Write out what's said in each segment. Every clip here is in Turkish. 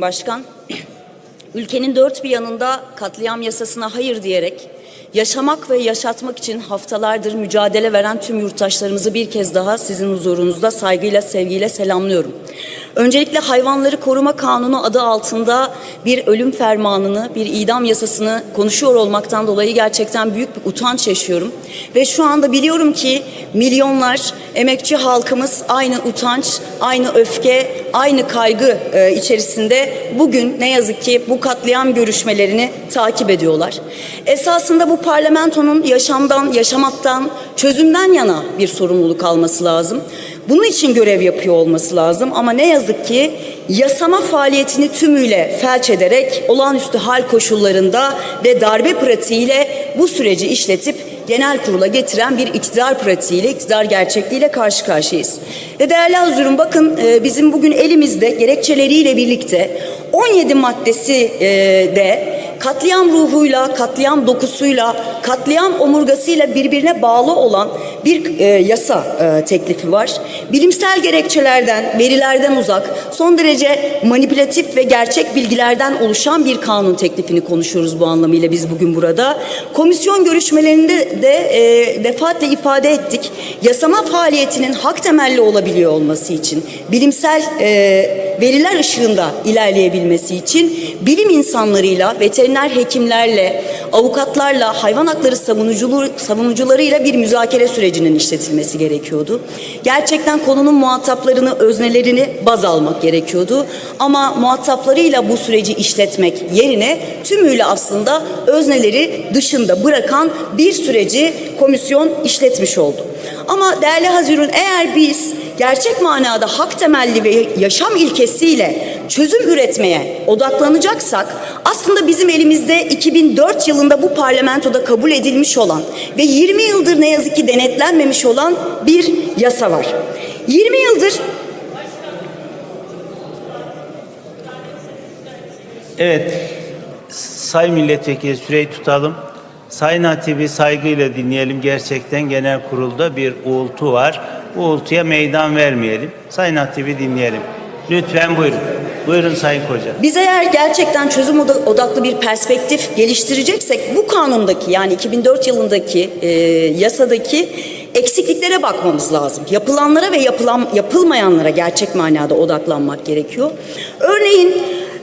Başkan, ülkenin dört bir yanında katliam yasasına hayır diyerek yaşamak ve yaşatmak için haftalardır mücadele veren tüm yurttaşlarımızı bir kez daha sizin huzurunuzda saygıyla, sevgiyle selamlıyorum. Öncelikle hayvanları koruma kanunu adı altında bir ölüm fermanını, bir idam yasasını konuşuyor olmaktan dolayı gerçekten büyük bir utanç yaşıyorum. Ve şu anda biliyorum ki milyonlar emekçi halkımız aynı utanç, aynı öfke, aynı kaygı e, içerisinde bugün ne yazık ki bu katliam görüşmelerini takip ediyorlar. Esasında bu parlamentonun yaşamdan, yaşamaktan, çözümden yana bir sorumluluk alması lazım. Bunun için görev yapıyor olması lazım ama ne yazık ki yasama faaliyetini tümüyle felç ederek olağanüstü hal koşullarında ve darbe pratiğiyle bu süreci işletip genel kurula getiren bir iktidar pratiğiyle, iktidar gerçekliğiyle karşı karşıyayız. Ve değerli Hazırım bakın e, bizim bugün elimizde gerekçeleriyle birlikte 17 maddesi e, de katliam ruhuyla, katliam dokusuyla, katliam omurgasıyla birbirine bağlı olan bir e, yasa e, teklifi var. Bilimsel gerekçelerden, verilerden uzak, son derece manipülatif ve gerçek bilgilerden oluşan bir kanun teklifini konuşuyoruz bu anlamıyla biz bugün burada. Komisyon görüşmelerinde de e, defaatle ifade ettik. Yasama faaliyetinin hak temelli olabiliyor olması için, bilimsel e, veriler ışığında ilerleyebilmesi için bilim insanlarıyla, veteriner hekimlerle, avukatlarla, hayvan hakları savunucularıyla bir müzakere sürecinin işletilmesi gerekiyordu. Gerçekten konunun muhataplarını, öznelerini baz almak gerekiyordu. Ama muhataplarıyla bu süreci işletmek yerine tümüyle aslında özneleri dışında bırakan bir süreci komisyon işletmiş oldu. Ama değerli Hazirun eğer biz gerçek manada hak temelli ve yaşam ilkesiyle çözüm üretmeye odaklanacaksak aslında bizim elimizde 2004 yılında bu parlamentoda kabul edilmiş olan ve 20 yıldır ne yazık ki denetlenmemiş olan bir yasa var. 20 yıldır Evet, Sayın Milletvekili süreyi tutalım. Sayın Hatip'i saygıyla dinleyelim. Gerçekten genel kurulda bir uğultu var. Uğultuya meydan vermeyelim. Sayın Hatip'i dinleyelim. Lütfen buyurun. Buyurun Sayın Koca. Biz eğer gerçekten çözüm oda- odaklı bir perspektif geliştireceksek bu kanundaki yani 2004 yılındaki e, yasadaki eksikliklere bakmamız lazım. Yapılanlara ve yapılan, yapılmayanlara gerçek manada odaklanmak gerekiyor. Örneğin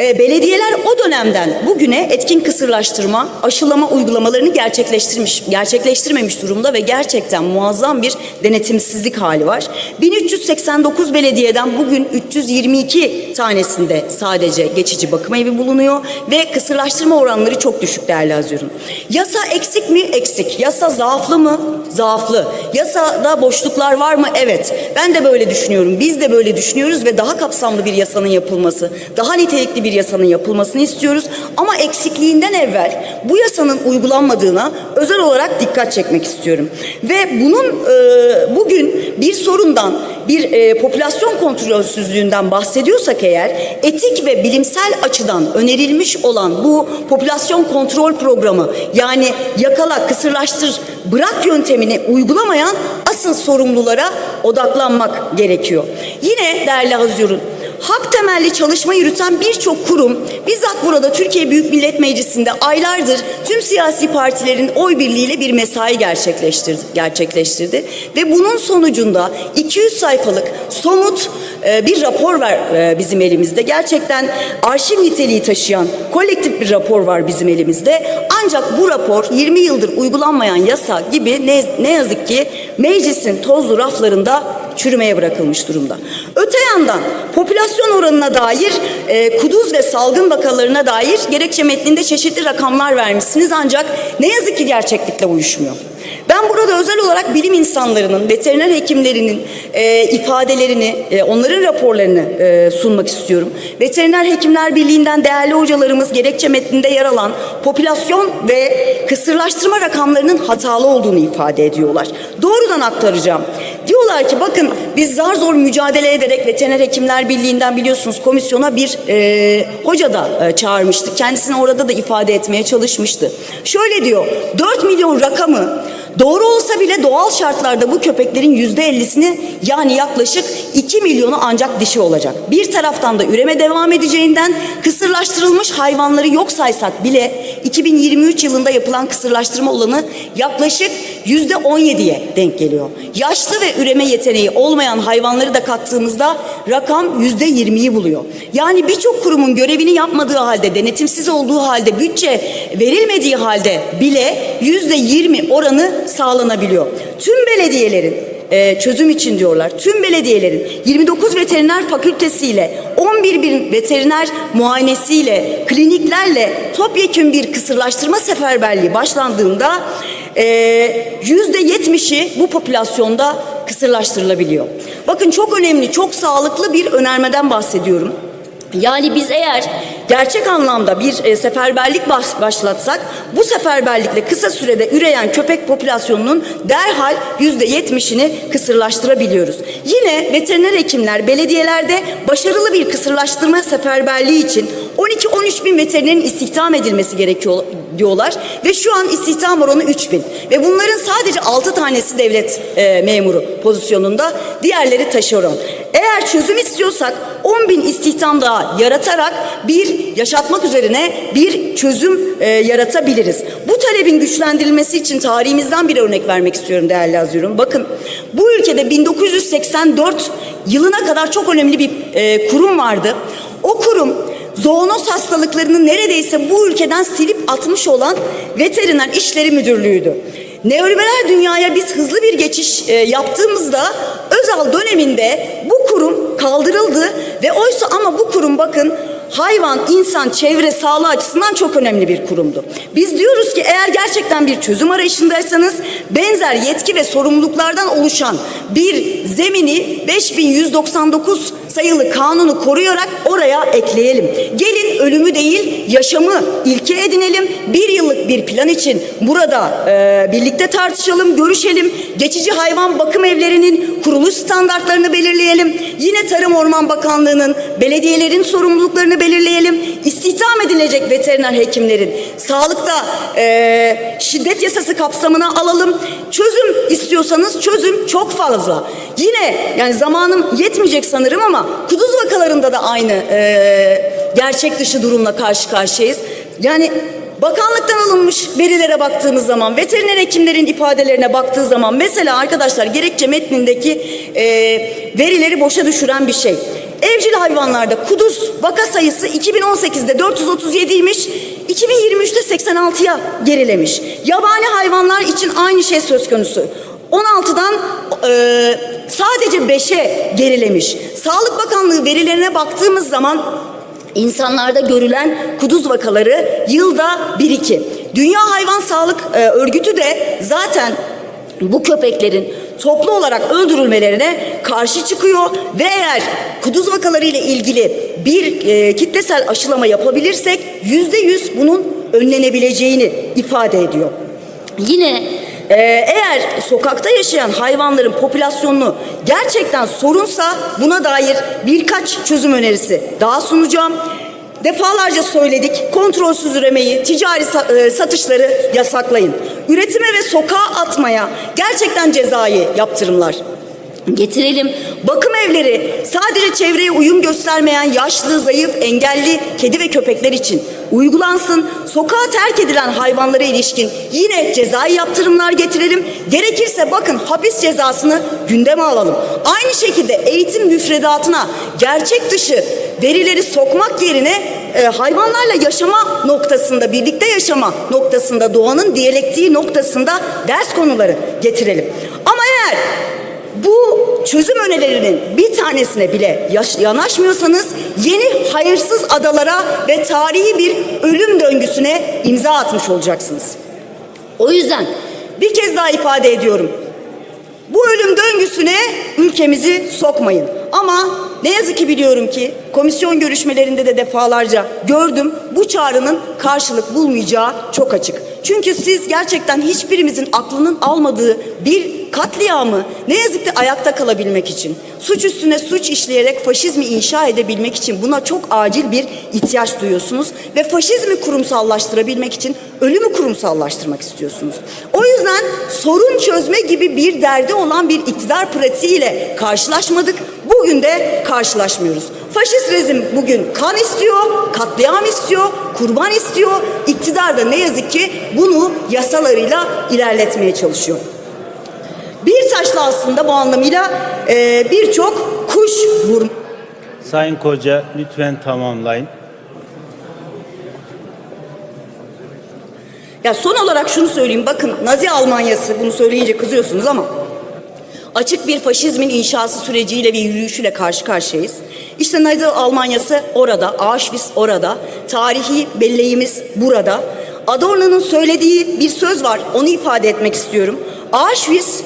e, belediyeler o dönemden bugüne etkin kısırlaştırma, aşılama uygulamalarını gerçekleştirmiş, gerçekleştirmemiş durumda ve gerçekten muazzam bir denetimsizlik hali var. 1389 belediyeden bugün 322 tanesinde sadece geçici bakım evi bulunuyor ve kısırlaştırma oranları çok düşük değerli Hazırım. Yasa eksik mi? Eksik. Yasa zaaflı mı? Zaaflı. Yasada boşluklar var mı? Evet. Ben de böyle düşünüyorum. Biz de böyle düşünüyoruz ve daha kapsamlı bir yasanın yapılması, daha nitelikli bir yasanın yapılmasını istiyoruz. Ama eksikliğinden evvel bu yasanın uygulanmadığına özel olarak dikkat çekmek istiyorum. Ve bunun e, bugün bir sorundan, bir e, popülasyon kontrolsüzlüğünden bahsediyorsak eğer etik ve bilimsel açıdan önerilmiş olan bu popülasyon kontrol programı yani yakala, kısırlaştır, bırak yöntemini uygulamayan asıl sorumlulara odaklanmak gerekiyor. Yine değerli Hazırun, hak temelli çalışma yürüten birçok kurum bizzat burada Türkiye Büyük Millet Meclisi'nde aylardır tüm siyasi partilerin oy birliğiyle bir mesai gerçekleştirdi, gerçekleştirdi. ve bunun sonucunda 200 sayfalık somut e, bir rapor var e, bizim elimizde. Gerçekten arşiv niteliği taşıyan kolektif bir rapor var bizim elimizde. Ancak bu rapor 20 yıldır uygulanmayan yasa gibi ne, ne yazık ki meclisin tozlu raflarında çürümeye bırakılmış durumda. Öte yandan popülasyon oranına dair e, kuduz ve salgın vakalarına dair gerekçe metninde çeşitli rakamlar vermişsiniz ancak ne yazık ki gerçeklikle uyuşmuyor. Ben burada özel olarak bilim insanlarının, veteriner hekimlerinin e, ifadelerini, e, onların raporlarını e, sunmak istiyorum. Veteriner Hekimler Birliği'nden değerli hocalarımız gerekçe metninde yer alan popülasyon ve kısırlaştırma rakamlarının hatalı olduğunu ifade ediyorlar. Doğrudan aktaracağım. Diyorlar ki bakın biz zar zor mücadele ederek Veteriner Hekimler Birliği'nden biliyorsunuz komisyona bir e, hoca da e, çağırmıştık. Kendisini orada da ifade etmeye çalışmıştı. Şöyle diyor 4 milyon rakamı Doğru olsa bile doğal şartlarda bu köpeklerin yüzde ellisini yani yaklaşık 2 milyonu ancak dişi olacak. Bir taraftan da üreme devam edeceğinden kısırlaştırılmış hayvanları yok saysak bile 2023 yılında yapılan kısırlaştırma olanı yaklaşık yüzde 17'ye denk geliyor. Yaşlı ve üreme yeteneği olmayan hayvanları da kattığımızda rakam yüzde 20'yi buluyor. Yani birçok kurumun görevini yapmadığı halde, denetimsiz olduğu halde, bütçe verilmediği halde bile yüzde 20 oranı sağlanabiliyor. Tüm belediyelerin e, çözüm için diyorlar. Tüm belediyelerin 29 veteriner fakültesiyle 11 bin veteriner muayenesiyle kliniklerle topyekün bir kısırlaştırma seferberliği başlandığında e, yüzde yetmişi bu popülasyonda kısırlaştırılabiliyor. Bakın çok önemli, çok sağlıklı bir önermeden bahsediyorum. Yani biz eğer gerçek anlamda bir e, seferberlik baş- başlatsak bu seferberlikle kısa sürede üreyen köpek popülasyonunun derhal yüzde yetmişini kısırlaştırabiliyoruz. Yine veteriner hekimler belediyelerde başarılı bir kısırlaştırma seferberliği için 12-13 bin veterinerin istihdam edilmesi gerekiyor diyorlar ve şu an istihdam oranı 3 bin ve bunların sadece 6 tanesi devlet e, memuru pozisyonunda diğerleri taşeron. Eğer çözüm istiyorsak 10 bin istihdam daha yaratarak bir yaşatmak üzerine bir çözüm e, yaratabiliriz. Bu talebin güçlendirilmesi için tarihimizden bir örnek vermek istiyorum değerli Azirum. Bakın bu ülkede 1984 yılına kadar çok önemli bir e, kurum vardı. O kurum zoonoz hastalıklarını neredeyse bu ülkeden silip atmış olan veteriner işleri müdürlüğüydü. Neoliberal dünyaya biz hızlı bir geçiş e, yaptığımızda Özal döneminde bu kurum kaldırıldı ve oysa ama bu kurum bakın hayvan, insan, çevre, sağlığı açısından çok önemli bir kurumdu. Biz diyoruz ki eğer gerçekten bir çözüm arayışındaysanız benzer yetki ve sorumluluklardan oluşan bir zemini 5199 sayılı kanunu koruyarak oraya ekleyelim. Gelin ölümü değil yaşamı ilke edinelim. Bir yıllık bir plan için burada e, birlikte tartışalım, görüşelim. Geçici hayvan bakım evlerinin kuruluş standartlarını belirleyelim. Yine Tarım Orman Bakanlığı'nın belediyelerin sorumluluklarını belirleyelim. İstihdam edilecek veteriner hekimlerin sağlıkta e, şiddet yasası kapsamına alalım. Çözüm istiyorsanız çözüm çok fazla. Yine yani zamanım yetmeyecek sanırım ama kuduz vakalarında da aynı e, gerçek dışı durumla karşı karşıyayız. Yani Bakanlıktan alınmış verilere baktığımız zaman, veteriner hekimlerin ifadelerine baktığı zaman mesela arkadaşlar gerekçe metnindeki e, verileri boşa düşüren bir şey. Evcil hayvanlarda kuduz vaka sayısı 2018'de 437'ymiş, 2023'te 86'ya gerilemiş. Yabani hayvanlar için aynı şey söz konusu. 16'dan e, sadece 5'e gerilemiş. Sağlık Bakanlığı verilerine baktığımız zaman İnsanlarda görülen kuduz vakaları yılda 1-2. Dünya Hayvan Sağlık e, Örgütü de zaten bu köpeklerin toplu olarak öldürülmelerine karşı çıkıyor ve eğer kuduz vakaları ile ilgili bir e, kitlesel aşılama yapabilirsek yüzde yüz bunun önlenebileceğini ifade ediyor. Yine e, eğer sokakta yaşayan hayvanların popülasyonunu gerçekten sorunsa buna dair birkaç çözüm önerisi daha sunacağım. Defalarca söyledik kontrolsüz üremeyi, ticari e, satışları yasaklayın. Üretime ve sokağa atmaya gerçekten cezai yaptırımlar getirelim. Bakım evleri sadece çevreye uyum göstermeyen yaşlı, zayıf, engelli kedi ve köpekler için uygulansın. Sokağa terk edilen hayvanlara ilişkin yine cezai yaptırımlar getirelim. Gerekirse bakın hapis cezasını gündeme alalım. Aynı şekilde eğitim müfredatına gerçek dışı verileri sokmak yerine e, hayvanlarla yaşama noktasında, birlikte yaşama noktasında, doğanın diyalektiği noktasında ders konuları getirelim. Ama eğer bu çözüm önerilerinin bir tanesine bile yanaşmıyorsanız yeni adalara ve tarihi bir ölüm döngüsüne imza atmış olacaksınız. O yüzden bir kez daha ifade ediyorum. Bu ölüm döngüsüne ülkemizi sokmayın. Ama ne yazık ki biliyorum ki komisyon görüşmelerinde de defalarca gördüm bu çağrının karşılık bulmayacağı çok açık. Çünkü siz gerçekten hiçbirimizin aklının almadığı bir katliamı ne yazık ki ayakta kalabilmek için, suç üstüne suç işleyerek faşizmi inşa edebilmek için buna çok acil bir ihtiyaç duyuyorsunuz ve faşizmi kurumsallaştırabilmek için ölümü kurumsallaştırmak istiyorsunuz. O yüzden sorun çözme gibi bir derdi olan bir iktidar pratiğiyle karşılaşmadık. Bugün de karşılaşmıyoruz. Faşist rejim bugün kan istiyor, katliam istiyor, kurban istiyor. İktidar da ne yazık ki bunu yasalarıyla ilerletmeye çalışıyor. Bir taşla aslında bu anlamıyla e, birçok kuş vurma. Sayın Koca lütfen tamamlayın. Ya son olarak şunu söyleyeyim. Bakın Nazi Almanyası bunu söyleyince kızıyorsunuz ama açık bir faşizmin inşası süreciyle ve yürüyüşüyle karşı karşıyayız. İşte Nazi Almanyası orada, Auschwitz orada, tarihi belleğimiz burada. Adorno'nun söylediği bir söz var, onu ifade etmek istiyorum. Auschwitz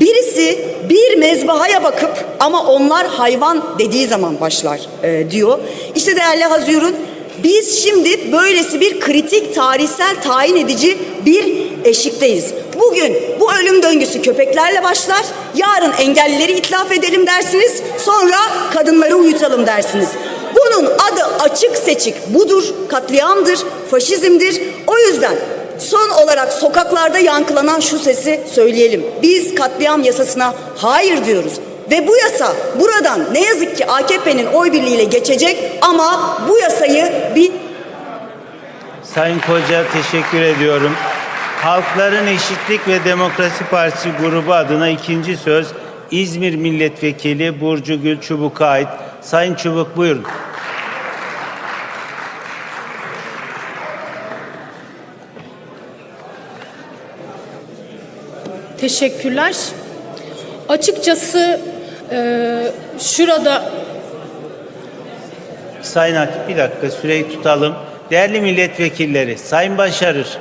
birisi bir mezbahaya bakıp ama onlar hayvan dediği zaman başlar e, diyor. İşte değerli Hazirun biz şimdi böylesi bir kritik tarihsel tayin edici bir eşikteyiz. Bugün bu ölüm döngüsü köpeklerle başlar. Yarın engellileri itlaf edelim dersiniz. Sonra kadınları uyutalım dersiniz. Bunun adı açık seçik budur, katliamdır, faşizmdir. O yüzden son olarak sokaklarda yankılanan şu sesi söyleyelim. Biz katliam yasasına hayır diyoruz. Ve bu yasa buradan ne yazık ki AKP'nin oy birliğiyle geçecek ama bu yasayı bir Sayın Koca teşekkür ediyorum. Halkların Eşitlik ve Demokrasi Partisi grubu adına ikinci söz İzmir Milletvekili Burcu Gül Çubuk'a ait. Sayın Çubuk buyurun. Teşekkürler. Açıkçası e, şurada Sayın Hatip bir dakika süreyi tutalım. Değerli milletvekilleri, Sayın Başarır,